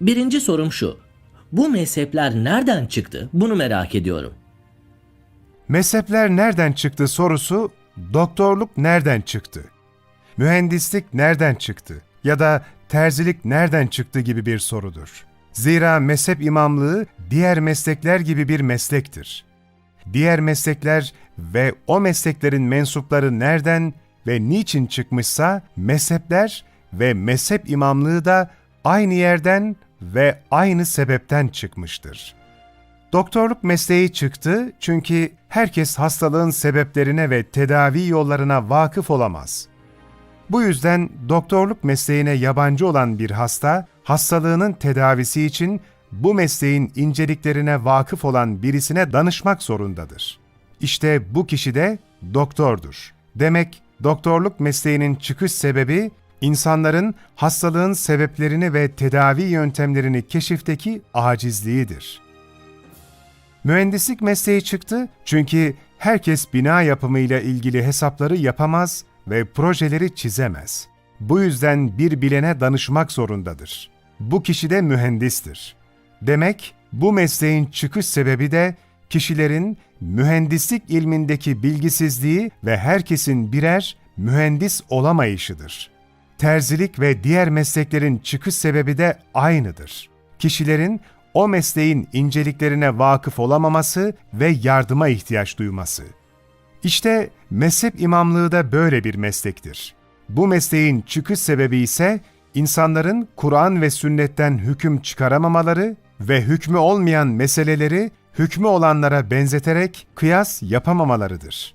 Birinci sorum şu. Bu mezhepler nereden çıktı? Bunu merak ediyorum. Mezhepler nereden çıktı sorusu, doktorluk nereden çıktı? Mühendislik nereden çıktı? Ya da terzilik nereden çıktı gibi bir sorudur. Zira mezhep imamlığı diğer meslekler gibi bir meslektir. Diğer meslekler ve o mesleklerin mensupları nereden ve niçin çıkmışsa mezhepler ve mezhep imamlığı da aynı yerden ve aynı sebepten çıkmıştır. Doktorluk mesleği çıktı çünkü herkes hastalığın sebeplerine ve tedavi yollarına vakıf olamaz. Bu yüzden doktorluk mesleğine yabancı olan bir hasta, hastalığının tedavisi için bu mesleğin inceliklerine vakıf olan birisine danışmak zorundadır. İşte bu kişi de doktordur. Demek doktorluk mesleğinin çıkış sebebi insanların hastalığın sebeplerini ve tedavi yöntemlerini keşifteki acizliğidir. Mühendislik mesleği çıktı çünkü herkes bina yapımıyla ilgili hesapları yapamaz ve projeleri çizemez. Bu yüzden bir bilene danışmak zorundadır. Bu kişi de mühendistir. Demek bu mesleğin çıkış sebebi de kişilerin mühendislik ilmindeki bilgisizliği ve herkesin birer mühendis olamayışıdır. Terzilik ve diğer mesleklerin çıkış sebebi de aynıdır. Kişilerin o mesleğin inceliklerine vakıf olamaması ve yardıma ihtiyaç duyması. İşte mezhep imamlığı da böyle bir meslektir. Bu mesleğin çıkış sebebi ise insanların Kur'an ve sünnetten hüküm çıkaramamaları ve hükmü olmayan meseleleri hükmü olanlara benzeterek kıyas yapamamalarıdır.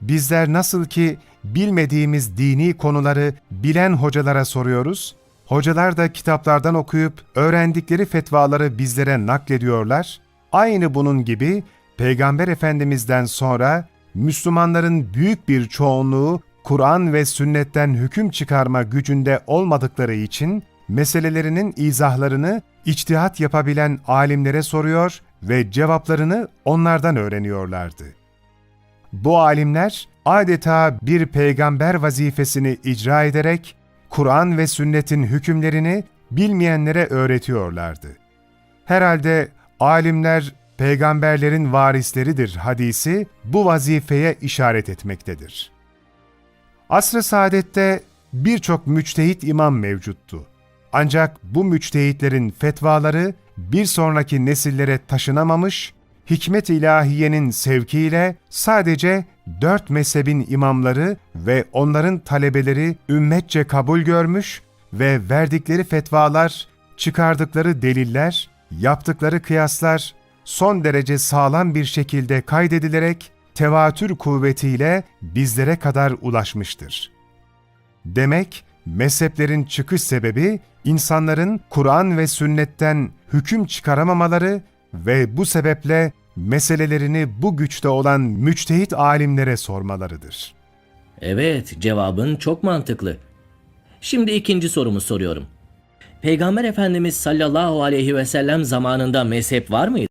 Bizler nasıl ki bilmediğimiz dini konuları bilen hocalara soruyoruz, hocalar da kitaplardan okuyup öğrendikleri fetvaları bizlere naklediyorlar, aynı bunun gibi Peygamber Efendimiz'den sonra Müslümanların büyük bir çoğunluğu Kur'an ve sünnetten hüküm çıkarma gücünde olmadıkları için meselelerinin izahlarını içtihat yapabilen alimlere soruyor ve cevaplarını onlardan öğreniyorlardı. Bu alimler adeta bir peygamber vazifesini icra ederek Kur'an ve sünnetin hükümlerini bilmeyenlere öğretiyorlardı. Herhalde alimler peygamberlerin varisleridir hadisi bu vazifeye işaret etmektedir. Asr-ı saadette birçok müçtehit imam mevcuttu. Ancak bu müçtehitlerin fetvaları bir sonraki nesillere taşınamamış, hikmet ilahiyenin sevkiyle sadece dört mezhebin imamları ve onların talebeleri ümmetçe kabul görmüş ve verdikleri fetvalar, çıkardıkları deliller, yaptıkları kıyaslar son derece sağlam bir şekilde kaydedilerek tevatür kuvvetiyle bizlere kadar ulaşmıştır. Demek mezheplerin çıkış sebebi insanların Kur'an ve sünnetten hüküm çıkaramamaları ve bu sebeple meselelerini bu güçte olan müçtehit alimlere sormalarıdır. Evet, cevabın çok mantıklı. Şimdi ikinci sorumu soruyorum. Peygamber Efendimiz sallallahu aleyhi ve sellem zamanında mezhep var mıydı?